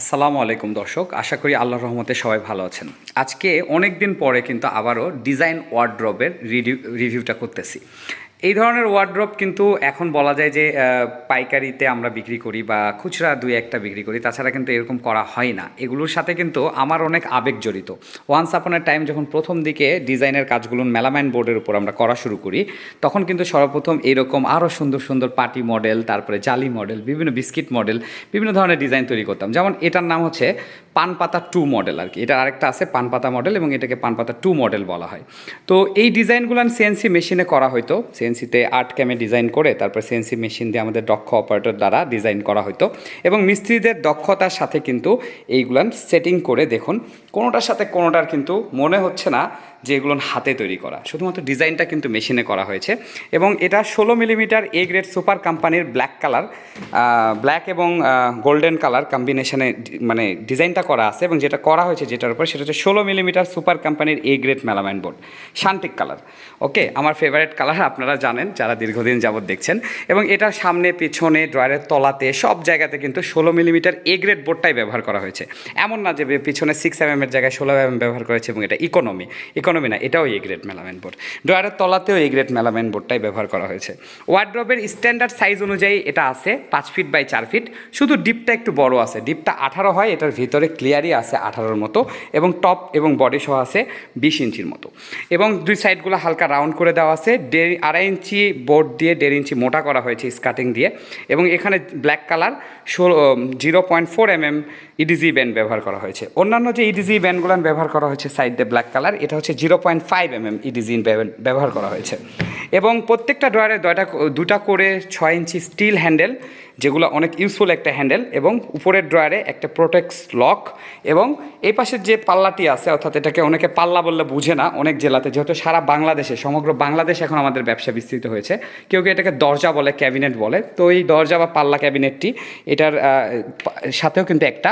আসসালামু আলাইকুম দর্শক, আশা করি আল্লাহ রহমতে সবাই ভালো আছেন। আজকে অনেক দিন পরে কিন্তু আবারও ডিজাইন ওয়ার্ড্রবের রিভিউটা করতেছি। এই ধরনের ওয়ার্ড্রপ কিন্তু এখন বলা যায় যে পাইকারিতে আমরা বিক্রি করি বা খুচরা দুই একটা বিক্রি করি। তাছাড়া কিন্তু এরকম করা হয় না। এগুলোর সাথে কিন্তু আমার অনেক আবেগ জড়িত। ওয়ান্স আপনের টাইম যখন প্রথম দিকে ডিজাইনের কাজগুলো মেলামাইন বোর্ডের উপর আমরা করা শুরু করি, তখন কিন্তু সর্বপ্রথম এরকম আরও সুন্দর সুন্দর পার্টি মডেল তারপরে জালি মডেল বিভিন্ন বিস্কিট মডেল বিভিন্ন ধরনের ডিজাইন তৈরি করতাম। যেমন এটার নাম হচ্ছে পান পাতা টু মডেল আর কি। এটা আরেকটা আছে পান পাতা মডেল এবং এটাকে পান পাতা টু মডেল বলা হয়। তো এই ডিজাইনগুলো সিএনসি মেশিনে করা হতো সিএনসিতে আর্ট ক্যামে ডিজাইন করে তারপর সিএনসি মেশিন দিয়ে আমাদের দক্ষ অপারেটর দ্বারা ডিজাইন করা হতো এবং মিস্ত্রিদের দক্ষতার সাথে কিন্তু এইগুলান সেটিং করে দেখুন। কোনোটার সাথে কোনোটার কিন্তু মনে হচ্ছে না যে এগুলো হাতে তৈরি করা। শুধুমাত্র ডিজাইনটা কিন্তু মেশিনে করা হয়েছে এবং এটা ষোলো মিলিমিটার এ গ্রেড সুপার কোম্পানির ব্ল্যাক কালার ব্ল্যাক এবং গোল্ডেন কালার কম্বিনেশনে মানে ডিজাইনটা করা আছে এবং যেটা করা হয়েছে যেটার উপর সেটা হচ্ছে ষোলো মিলিমিটার সুপার কোম্পানির এ গ্রেড মেলামাইন বোর্ড শান্তিক কালার ওকে আমার ফেভারিট কালার আপনারা জানেন, যারা দীর্ঘদিন যাবৎ দেখছেন এবং এটার সামনে, পেছনে ড্রয়ারের তলাতে সব জায়গাতে কিন্তু ষোলো মিলিমিটার এ গ্রেড বোর্ডটাই ব্যবহার করা হয়েছে। এমন না যে পিছনে সিক্স এম এর জায়গায় ষোলো এম ব্যবহার করেছে এবং এটা ইকোনমি ইকোনমি না, এটাও এ গ্রেড মেলামেন বোর্ড ড্রয়ারের তলাতেও এ গ্রেড মেলামেন বোর্ডটাই ব্যবহার করা হয়েছে। ওয়ার্ড্রবের স্ট্যান্ডার্ড সাইজ অনুযায়ী এটা আছে, পাঁচ ফিট বাই চার ফিট শুধু ডিপটা একটু বড় আছে ডিপটা আঠারো হয়, এটার ভিতরে ক্লিয়ারই আছে আঠারোর মতো এবং টপ এবং বডি সহ আছে বিশ ইঞ্চির মতো। এবং দুই সাইডগুলো হালকা রাউন্ড করে দেওয়া আছে, দেড়, আড়াই ইঞ্চি বোর্ড দিয়ে দেড় ইঞ্চি মোটা করা হয়েছে স্কার্টিং দিয়ে। এবং এখানে ব্ল্যাক কালার ষোলো zero point four M M E D G band ব্যবহার করা হয়েছে। অন্যান্য যে ইডিজি ব্যান্ডগুলো ব্যবহার করা হয়েছে সাইড দিয়ে ব্ল্যাক কালার এটা হচ্ছে zero point five M M E D G ব্যবহার করা হয়েছে। এবং প্রত্যেকটা ড্রয়ারে দয়টা দুটা করে ছয় ইঞ্চি স্টিল হ্যান্ডেল যেগুলো অনেক ইউজফুল একটা হ্যান্ডেল এবং উপরের ড্রয়ারে একটা প্রোটেক্স লক এবং এই পাশের যে পাল্লাটি আছে, অর্থাৎ এটাকে অনেকে পাল্লা বললে বুঝে না, অনেক জেলাতে, যেহেতু সারা বাংলাদেশে, সমগ্র বাংলাদেশ এখন আমাদের ব্যবসা বিস্তৃত হয়েছে, কেউ কেউ এটাকে দরজা বলে ক্যাবিনেট বলে, তো এই দরজা বা পাল্লা ক্যাবিনেটটি এটার সাথেও কিন্তু একটা,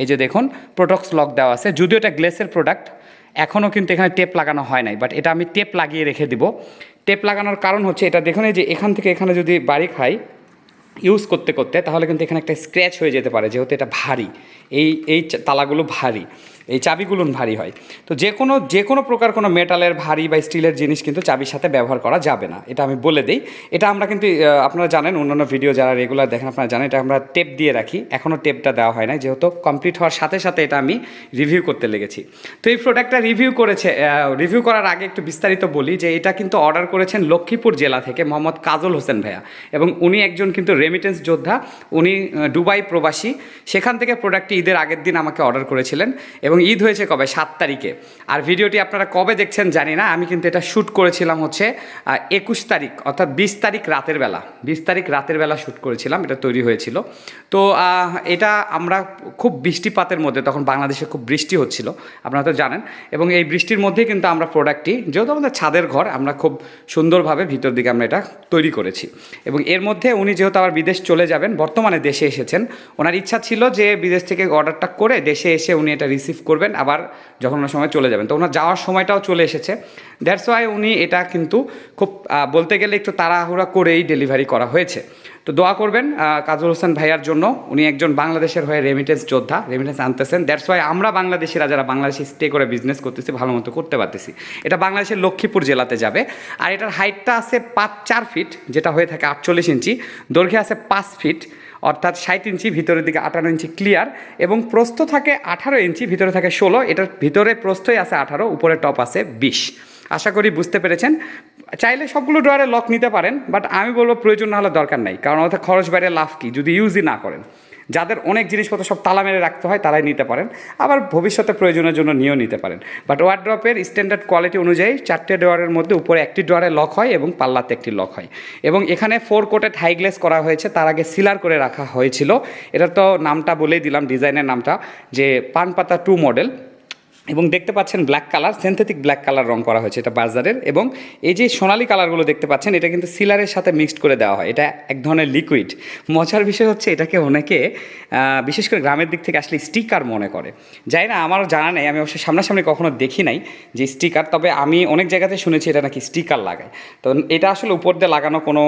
এই যে দেখুন প্রোটক্স লক দেওয়া আছে, যদিও এটা গ্লেসের প্রোডাক্ট এখনও কিন্তু এখানে টেপ লাগানো হয় নাই বাট এটা আমি টেপ লাগিয়ে রেখে দিব। টেপ লাগানোর কারণ হচ্ছে এটা। দেখুন এই যে এখান থেকে এখানে যদি বাড়ি খাই ইউজ করতে করতে তাহলে কিন্তু এখানে একটা স্ক্র্যাচ হয়ে যেতে পারে, যেহেতু এটা ভারী। এই এই তালাগুলো ভারী, এই চাবিগুলো ভারী হয়। তো যে কোনো যে কোনো প্রকার কোনো মেটালের ভারী বা স্টিলের জিনিস কিন্তু চাবির সাথে ব্যবহার করা যাবে না, এটা আমি বলে দিই। এটা আমরা কিন্তু আপনারা জানেন, অন্যান্য ভিডিও যারা রেগুলার দেখেন, আপনারা জানেন, এটা আমরা টেপ দিয়ে রাখি। এখনও টেপটা দেওয়া হয় না যেহেতু কমপ্লিট হওয়ার সাথে সাথে এটা আমি রিভিউ করতে লেগেছি। তো এই প্রোডাক্টটা রিভিউ করেছে রিভিউ করার আগে একটু বিস্তারিত বলি যে এটা কিন্তু অর্ডার করেছেন লক্ষ্মীপুর জেলা থেকে মোহাম্মদ কাজল হোসেন ভাইয়া এবং উনি একজন কিন্তু রেমিটেন্স যোদ্ধা, উনি দুবাই প্রবাসী। সেখান থেকে প্রোডাক্টটি ঈদের আগের দিন আমাকে অর্ডার করেছিলেন এবং ঈদ হয়েছে কবে? সাত তারিখে। আর ভিডিওটি আপনারা কবে দেখছেন জানি না, আমি কিন্তু এটা শ্যুট করেছিলাম হচ্ছে একুশ তারিখ, অর্থাৎ বিশ তারিখ রাতের বেলা। বিশ তারিখ রাতের বেলা শ্যুট করেছিলাম, এটা তৈরি হয়েছিল। তো এটা আমরা খুব বৃষ্টিপাতের মধ্যে, তখন বাংলাদেশে খুব বৃষ্টি হচ্ছিল, আপনারা তো জানেন। এবং এই বৃষ্টির মধ্যেই কিন্তু আমরা প্রোডাক্টটি যেহেতু আমাদের ছাদের ঘর, আমরা খুব সুন্দরভাবে ভিতর দিকে আমরা এটা তৈরি করেছি। এবং এর মধ্যে উনি যেহেতু আবার বিদেশ চলে যাবেন, বর্তমানে দেশে এসেছেন। ওনার ইচ্ছা ছিল যে বিদেশ থেকে অর্ডারটা করে দেশে এসে উনি এটা রিসিভ করবেন, আবার যখন ওনার সময় চলে যাবেন। তো ওনার যাওয়ার সময়টাও চলে এসেছে। দ্যাটস ওয়াই উনি এটা কিন্তু খুব বলতে গেলে একটু তাড়াহুড়া করেই ডেলিভারি করা হয়েছে। তো দোয়া করবেন কাজল হোসেন ভাইয়ার জন্য। উনি একজন বাংলাদেশের হয়ে রেমিটেন্স যোদ্ধা রেমিটেন্স আনতেছেন। দ্যাটস ওয়াই আমরা বাংলাদেশিরা যারা বাংলাদেশে স্টে করে বিজনেস করতেছি, ভালো মতো করতে পারতেছি। এটা বাংলাদেশের লক্ষ্মীপুর জেলাতে যাবে। আর এটার হাইটটা আছে পাঁচ, চার ফিট যেটা হয়ে থাকে আটচল্লিশ ইঞ্চি। দৈর্ঘ্যে আছে পাঁচ ফিট অর্থাৎ ষাট ইঞ্চি, ভিতরের দিকে আঠারো ইঞ্চি ক্লিয়ার এবং প্রস্থ থাকে আঠারো ইঞ্চি, ভিতরে থাকে ষোলো। এটার ভিতরে প্রস্থই আছে আঠারো, উপরে টপ আছে বিশ। আশা করি বুঝতে পেরেছেন। চাইলে সবগুলো ড্রয়ারে লক নিতে পারেন বাট আমি বলব প্রয়োজন না হলে দরকার নাই, কারণ অর্থাৎ খরচ বাইরে লাভ কি, যদি ইউজই না করেন। যাদের অনেক জিনিসপত্র সব তালা মেরে রাখতে হয়, তারাই নিতে পারেন, আবার ভবিষ্যতে প্রয়োজনের জন্য নিয়েও নিতে পারেন। বাট ওয়ার্ড্রপের স্ট্যান্ডার্ড কোয়ালিটি অনুযায়ী চারটে ড্রয়ারের মধ্যে উপরে একটি ড্রয়ারে লক হয় এবং পাল্লাতে একটি লক হয়। এবং এখানে ফোর কোটেড হাই গ্লেস করা হয়েছে, তার আগে সিলার করে রাখা হয়েছিল। এটার তো নামটা বলেই দিলাম ডিজাইনের নামটা, যে পান পাতা টু মডেল এবং দেখতে পাচ্ছেন black colour synthetic black colour রং করা হয়েছে এটা বাজারের এবং এই যে সোনালি কালারগুলো দেখতে পাচ্ছেন, এটা কিন্তু সিলারের সাথে মিক্সড করে দেওয়া হয়। এটা এক ধরনের লিকুইড মজার বিষয় হচ্ছে এটাকে অনেকে বিশেষ করে গ্রামের দিক থেকে আসলে স্টিকার মনে করে। যাই না, আমারও জানা নেই, আমি অবশ্য সামনাসামনি কখনো দেখি নাই যে স্টিকার তবে আমি অনেক জায়গাতে শুনেছি এটা নাকি স্টিকার লাগায়। তো এটা আসলে উপর দিয়ে লাগানো কোনো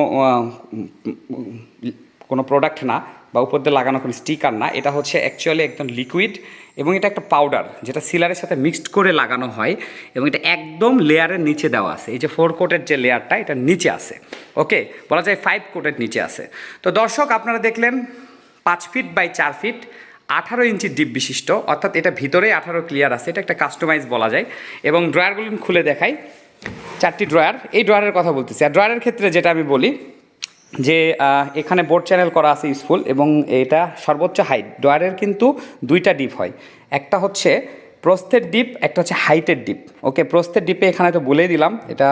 কোনো প্রোডাক্ট না। বা উপর দিয়ে লাগানো কোনো স্টিকার না, এটা হচ্ছে অ্যাকচুয়ালি একদম লিকুইড এবং এটা একটা পাউডার যেটা সিলারের সাথে মিক্সড করে লাগানো হয় এবং এটা একদম লেয়ারের নিচে দেওয়া আছে। এই যে ফোর কোটের যে লেয়ারটা এটা নিচে আছে। ওকে বলা যায় ফাইভ কোটের নিচে আছে। তো দর্শক, আপনারা দেখলেন পাঁচ ফিট বাই চার ফিট আঠারো ইঞ্চি ডিপ বিশিষ্ট, অর্থাৎ এটা ভিতরে আঠারো ক্লিয়ার আছে, এটা একটা কাস্টমাইজ বলা যায়। এবং ড্রয়ারগুলো খুলে দেখাই। চারটি ড্রয়ার এই ড্রয়ারের কথা বলতেছি। আর ড্রয়ারের ক্ষেত্রে যেটা আমি বলি যে এখানে বোর্ড চ্যানেল করা আছে ইউজফুল এবং এটা সর্বোচ্চ হাইট ড্রয়ারের কিন্তু দুইটা ডিপ হয়। একটা হচ্ছে প্রস্থের ডিপ একটা হচ্ছে হাইটের ডিপ ওকে প্রস্থের ডিপে এখানে তো বলেই দিলাম, এটা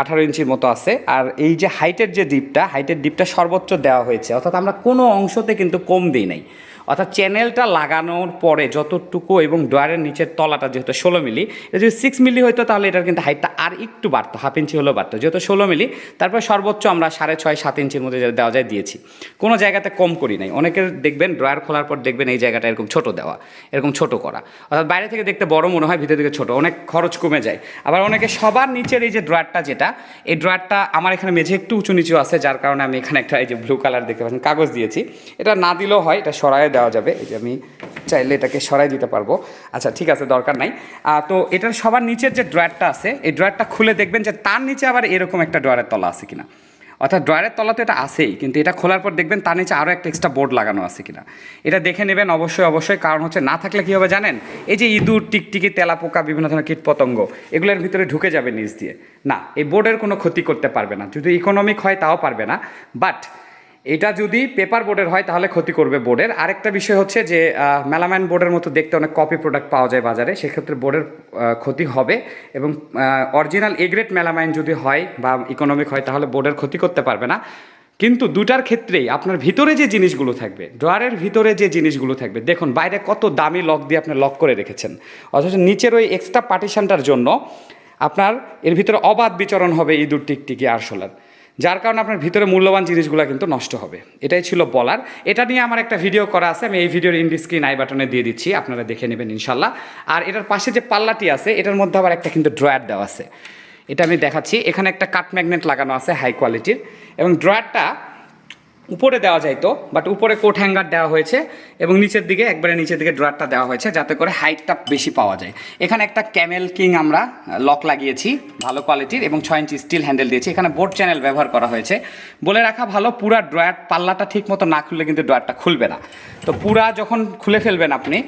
আঠারো ইঞ্চির মতো আছে। আর এই যে হাইটের যে ডিপটা হাইটের ডিপটা সর্বোচ্চ দেওয়া হয়েছে। অর্থাৎ আমরা কোনো অংশতে কিন্তু কম দিই নাই। অর্থাৎ চ্যানেলটা লাগানোর পরে যতটুকু এবং ডয়ারের নিচের তলাটা যেহেতু ষোলো মিলি, এটা যদি সিক্স মিলি হতো তাহলে এটার কিন্তু হাইটটা আর একটু বাড়তো হাফ ইঞ্চি হলেও বাড়তো। যেহেতু ষোলো মিলি, তারপর সর্বোচ্চ আমরা সাড়ে ছয়, সাত ইঞ্চির মধ্যে দেওয়া যায় দিয়েছি। কোনো জায়গাতে কম করি নাই। অনেকের দেখবেন ড্রয়ার খোলার পর দেখবেন এই জায়গাটা এরকম ছোট দেওয়া, এরকম ছোট করা। অর্থাৎ বাইরে থেকে দেখতে বড় মনে হয়, ভিতর থেকে ছোট। অনেক খরচ কমে যায়। আবার অনেকে সবার নিচের এই যে ড্রয়ারটা যেটা, এই ড্রয়ারটা আমার এখানে মেঝে একটু উঁচু নিচু আছে, যার কারণে আমি এখানে একটা এই যে ব্লু কালার দেখতে পাচ্ছেন, কাগজ দিয়েছি। এটা না দিলেও হয়, এটা সরাই দেওয়া যাবে। এই যে আমি চাইলে এটাকে সরাই দিতে পারব। আচ্ছা ঠিক আছে, দরকার নাই। তো এটার সবার নিচের যে ড্রয়ারটা আছে, এই ড্রয়ারটা খুলে দেখবেন যে তার নিচে আবার এরকম একটা ড্রয়ারের তলা আছে কিনা। অর্থাৎ ড্রয়ারের তলা তো এটা আছেই, কিন্তু এটা খোলার পর দেখবেন তার নিচে আরও একটা এক্সট্রা বোর্ড লাগানো আছে কিনা। এটা দেখে নেবেন অবশ্যই অবশ্যই। কারণ হচ্ছে না থাকলে কী হবে জানেন? এই যে ইঁদুর, টিকটিকি, তেলাপোকা, বিভিন্ন ধরনের কীটপতঙ্গ, এগুলোর ভিতরে ঢুকে যাবে নিচ দিয়ে। না, এই বোর্ডের কোনো ক্ষতি করতে পারবে না। যদি ইকোনমিক হয়, তাও পারবে না। বাট এটা যদি পেপার বোর্ডের হয়, তাহলে ক্ষতি করবে বোর্ডের আরেকটা বিষয় হচ্ছে যে মেলামাইন বোর্ডের মতো দেখতে অনেক কপি প্রোডাক্ট পাওয়া যায় বাজারে, সেক্ষেত্রে বোর্ডের ক্ষতি হবে এবং অরিজিনাল এগ্রেড মেলামাইন যদি হয় বা ইকোনমিক হয়, তাহলে বোর্ডের ক্ষতি করতে পারবে না। কিন্তু দুটার ক্ষেত্রেই আপনার ভিতরে যে জিনিসগুলো থাকবে ড্রয়ারের ভিতরে যে জিনিসগুলো থাকবে, দেখুন বাইরে কত দামি লক দিয়ে আপনি লক করে রেখেছেন। অথচ নিচের ওই এক্সট্রা পার্টিশনটার জন্য আপনার এর ভিতরে অবাধ বিচরণ হবে ইঁদুর টিকটিকি আরশোলার যার কারণে আপনার ভিতরে মূল্যবান জিনিসগুলো কিন্তু নষ্ট হবে। এটাই ছিল বলার। এটা নিয়ে আমার একটা ভিডিও করা আছে, আমি এই ভিডিওর ইন্ডি স্ক্রিন আই বাটনে দিয়ে দিচ্ছি, আপনারা দেখে নেবেন ইনশাল্লাহ। আর এটার পাশে যে পাল্লাটি আছে, এটার মধ্যে আবার একটা কিন্তু ড্রয়ার দেওয়া আছে। এটা আমি দেখাচ্ছি। এখানে একটা কাট ম্যাগনেট লাগানো আছে হাই কোয়ালিটির। এবং ড্রয়ারটা উপরে দেওয়া যাইতো বাট উপরে কোট হ্যাঙ্গার দেওয়া হয়েছে এবং নিচের দিকে, একবারে নিচের দিকে ড্রয়ারটা দেওয়া হয়েছে যাতে করে হাইটটা বেশি পাওয়া যায়। এখানে একটা ক্যামেল কিং আমরা লক লাগিয়েছি, ভালো কোয়ালিটির এবং ছয় ইঞ্চি স্টিল হ্যান্ডেল দিয়েছি। এখানে বোর্ড চ্যানেল ব্যবহার করা হয়েছে। বলে রাখা ভালো, পুরা ড্রয়ার পাল্লাটা ঠিক মতো না খুললে কিন্তু ড্রয়ারটা খুলবে না। তো পুরা যখন খুলে ফেলবেন আপনি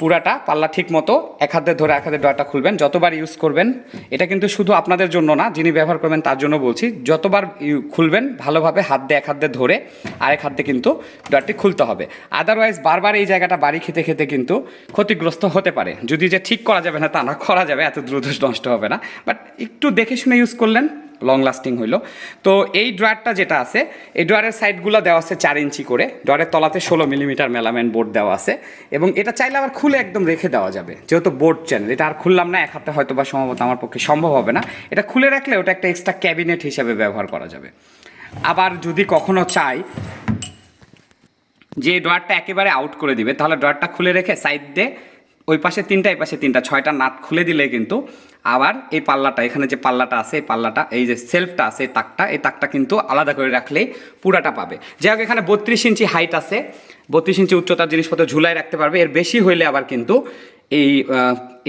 পুরাটা পাল্লা ঠিক মতো এক হাতে ধরে এক হাতে ড্রয়ারটা খুলবেন, যতবার ইউজ করবেন, এটা কিন্তু শুধু আপনাদের জন্য না, যিনি ব্যবহার করবেন তার জন্য বলছি, যতবার খুলবেন ভালোভাবে হাত দিয়ে এক হাত দিয়ে ধরে আরেক হাত দিয়ে কিন্তু ড্রয়ারটি খুলতে হবে। আদারওয়াইজ বারবার এই জায়গাটা বাড়ি খেতে খেতে কিন্তু ক্ষতিগ্রস্ত হতে পারে। যদি যে ঠিক করা যাবে না, তা না করা যাবে, এত দ্রুত নষ্ট হবে না। বাট একটু দেখে শুনে ইউজ করলেন লং লাস্টিং হইল। তো এই ড্রয়ারটা যেটা আছে, এই ড্রয়ারের সাইডগুলো দেওয়া আছে চার ইঞ্চি করে। ড্রয়ারের তলাতে ষোলো মিলিমিটার মেলামেন বোর্ড দেওয়া আছে এবং এটা চাইলে আবার খুলে একদম রেখে দেওয়া যাবে, যেহেতু বোর্ড চ্যানেল। এটা আর খুললাম না, এক হাতে হয়তো বা সম্ভবত আমার পক্ষে সম্ভব হবে না। এটা খুলে রাখলে ওটা একটা এক্সট্রা ক্যাবিনেট হিসাবে ব্যবহার করা যাবে। আবার যদি কখনো চাই যে ড্রয়ারটা একেবারে আউট করে দিবে, তাহলে ড্রয়ারটা খুলে রেখে সাইড দিয়ে ওই পাশে তিনটা, এই পাশে তিনটা, ছয়টা নাট খুলে দিলে কিন্তু আবার এই পাল্লাটা, এখানে যে পাল্লাটা আছে, এই পাল্লাটা, এই যে সেলফটা আছে তাকটা, এই তাকটা কিন্তু আলাদা করে রাখলেই পুরাটা পাবে। যাই হোক, এখানে বত্রিশ ইঞ্চি হাইট আছে। বত্রিশ ইঞ্চি উচ্চতার জিনিসপত্র ঝুলাই রাখতে পারবে। এর বেশি হইলে আবার কিন্তু এই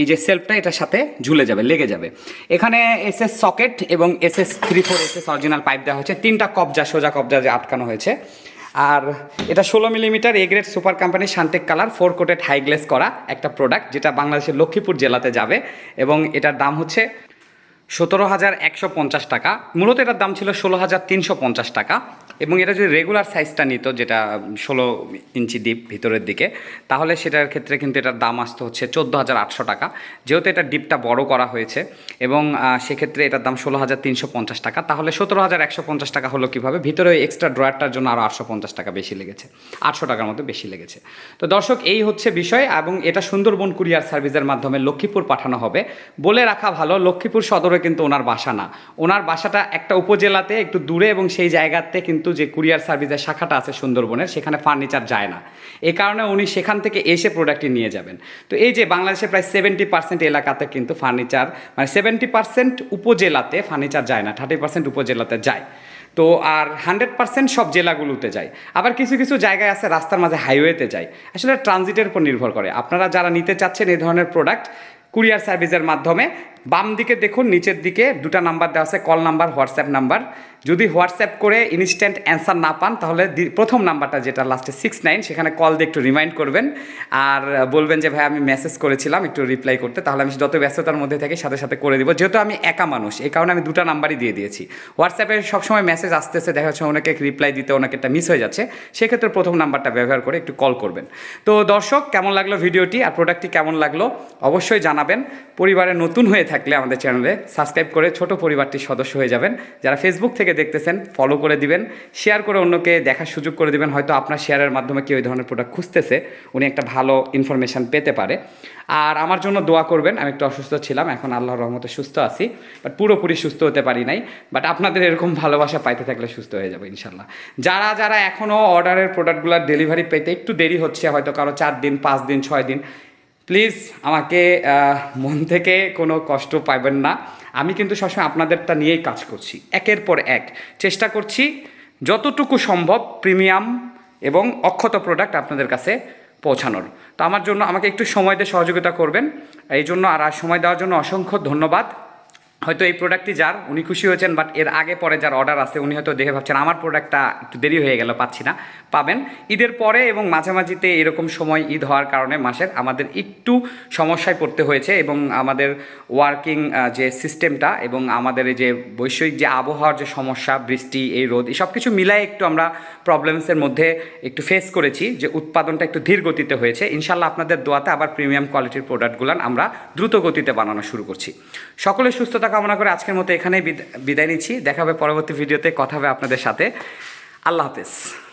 এই যে সেলফটা এটার সাথে ঝুলে যাবে, লেগে যাবে। এখানে এস এস সকেট এবং S S three four S S original pipe দেওয়া হয়েছে। তিনটা কবজা, সোজা কবজা যে আটকানো হয়েছে। আর এটা ষোলো millimetre A grade super company শান্তেক colour four coated high gloss করা একটা প্রোডাক্ট যেটা বাংলাদেশের লক্ষ্মীপুর জেলাতে যাবে এবং এটার দাম হচ্ছে সতেরো হাজার একশো পঞ্চাশ টাকা। মূলত এটার দাম ছিল ষোলো হাজার তিনশো পঞ্চাশ টাকা এবং এটা যদি রেগুলার সাইজটা নিত, যেটা ষোলো ইঞ্চি ডিপ ভিতরের দিকে, তাহলে সেটার ক্ষেত্রে কিন্তু এটার দাম আসতে হচ্ছে চোদ্দ হাজার আটশো টাকা। যেহেতু এটা ডিপটা বড় করা হয়েছে এবং সেক্ষেত্রে এটার দাম ষোলো হাজার তিনশো পঞ্চাশ টাকা, তাহলে সতেরো হাজার একশো পঞ্চাশ টাকা হলো কীভাবে? ভিতরে ওই এক্সট্রা ড্রয়ারটার জন্য আরও আটশো পঞ্চাশ টাকা বেশি লেগেছে, আটশো টাকার মতো বেশি লেগেছে। তো দর্শক, এই হচ্ছে বিষয় এবং এটা সুন্দরবন কুরিয়ার সার্ভিসের মাধ্যমে লক্ষ্মীপুর পাঠানো হবে। বলে রাখা ভালো, লক্ষ্মীপুর সদরে কিন্তু ওনার বাসা না। ওনার বাসাটা একটা উপজেলাতে, একটু দূরে এবং সেই জায়গাতে কিন্তু যে কুরিয়ার সার্ভিসের শাখাটা আছে সুন্দরবনের, সেখানে ফার্নিচার যায় না। এই কারণে উনি সেখান থেকে এসে প্রোডাক্টটি নিয়ে যাবেন। তো এই যে বাংলাদেশে প্রায় সেভেন্টি পার্সেন্ট এলাকাতে কিন্তু ফার্নিচার মানে সেভেন্টি পার্সেন্ট উপজেলাতে ফার্নিচার যায় না থার্টি পার্সেন্ট উপজেলাতে যায়। তো আর হান্ড্রেড পার্সেন্ট সব জেলাগুলোতে যায়। আবার কিছু কিছু জায়গায় আছে, রাস্তার মাঝে হাইওয়েতে যায়। আসলে ট্রানজিটের উপর নির্ভর করে। আপনারা যারা নিতে চাচ্ছেন এই ধরনের প্রোডাক্ট কুরিয়ার সার্ভিসের মাধ্যমে বাম দিকে দেখুন, নিচের দিকে দুটা নাম্বার দেওয়া আছে, কল নাম্বার, হোয়াটসঅ্যাপ নাম্বার। যদি হোয়াটসঅ্যাপ করে ইনস্ট্যান্ট অ্যান্সার না পান, তাহলে প্রথম নাম্বারটা যেটা লাস্টে সিক্স নাইন সেখানে কল দিয়ে একটু রিমাইন্ড করবেন। আর বলবেন যে, ভাই, আমি মেসেজ করেছিলাম একটু রিপ্লাই করতে, তাহলে আমি যত ব্যস্ততার মধ্যে থাকি, সাথে সাথে করে দিব। যেহেতু আমি একা মানুষ, এই কারণে আমি দুটা নাম্বারই দিয়ে দিয়েছি। হোয়াটসঅ্যাপে সবসময় মেসেজ আসতে আসতেছে, দেখা যাচ্ছে অনেকে রিপ্লাই দিতে, অনেকে একটা মিস হয়ে যাচ্ছে। সেক্ষেত্রে প্রথম নাম্বারটা ব্যবহার করে একটু কল করবেন। তো দর্শক, কেমন লাগল ভিডিওটি আর প্রোডাক্টটি কেমন লাগল? অবশ্যই জানাবেন। পরিবারে নতুন হয়ে থাকলে আমাদের চ্যানেলে সাবস্ক্রাইব করে ছোট পরিবারটির সদস্য হয়ে যাবেন। যারা ফেসবুক থেকে দেখতেছেন ফলো করে দিবেন শেয়ার করে অন্যকে দেখার সুযোগ করে দিবেন। হয়তো আপনার শেয়ারের মাধ্যমে কেউ এই ধরনের প্রোডাক্ট খুঁজতেছে, উনি একটা ভালো ইনফরমেশন পেতে পারে। আর আমার জন্য দোয়া করবেন, আমি একটু অসুস্থ ছিলাম, এখন আল্লাহর রহমতে সুস্থ আছি। বাট পুরোপুরি সুস্থ হতে পারি নাই বাট আপনাদের এরকম ভালোবাসা পাইতে থাকলে সুস্থ হয়ে যাবে ইনশাল্লাহ যারা যারা এখনও অর্ডারের প্রোডাক্টগুলোর ডেলিভারি পেতে একটু দেরি হচ্ছে, হয়তো কারও চার দিন, পাঁচ দিন, ছয় দিন প্লিজ আমাকে মন থেকে কোনো কষ্ট পাবেন না। আমি কিন্তু সবসময় আপনাদেরটা নিয়েই কাজ করছি। একের পর এক। চেষ্টা করছি যতটুকু সম্ভব প্রিমিয়াম এবং অক্ষত প্রোডাক্ট আপনাদের কাছে পৌঁছানোর। তো আমার জন্য আমাকে একটু সময় দিয়ে সহযোগিতা করবেন। এই জন্য আর আর সময় দেওয়ার জন্য অসংখ্য ধন্যবাদ। হয়তো এই প্রোডাক্টটি যার, উনি খুশি হয়েছেন বাট এর আগে পরে যার অর্ডার আছে, উনি হয়তো দেখে ভাবছেন, আমার প্রোডাক্টটা একটু দেরি হয়ে গেল, পাচ্ছি না। পাবেন। ঈদের পরে এবং মাঝামাঝিতে এরকম সময় ঈদ হওয়ার কারণে মাসের আমাদের একটু সমস্যায় পড়তে হয়েছে এবং আমাদের ওয়ার্কিং যে সিস্টেমটা এবং আমাদের যে বৈষয়িক যে আবহাওয়ার যে সমস্যা, বৃষ্টি, এই রোদ সব কিছু মিলাই একটু আমরা প্রবলেমসের মধ্যে একটু ফেস করেছি যে উৎপাদনটা একটু ধীর গতিতে হয়েছে। ইনশাল্লাহ আপনাদের দোয়াতে আবার প্রিমিয়াম কোয়ালিটির প্রোডাক্টগুলো আমরা দ্রুত গতিতে বানানো শুরু করছি। সকলের সুস্থতা কামনা করে আজকের মতো এখানেই বিদ- বিদায় নিচ্ছি। দেখা হবে পরবর্তী ভিডিওতে, কথা হবে আপনাদের সাথে। আল্লাহ হাফেজ।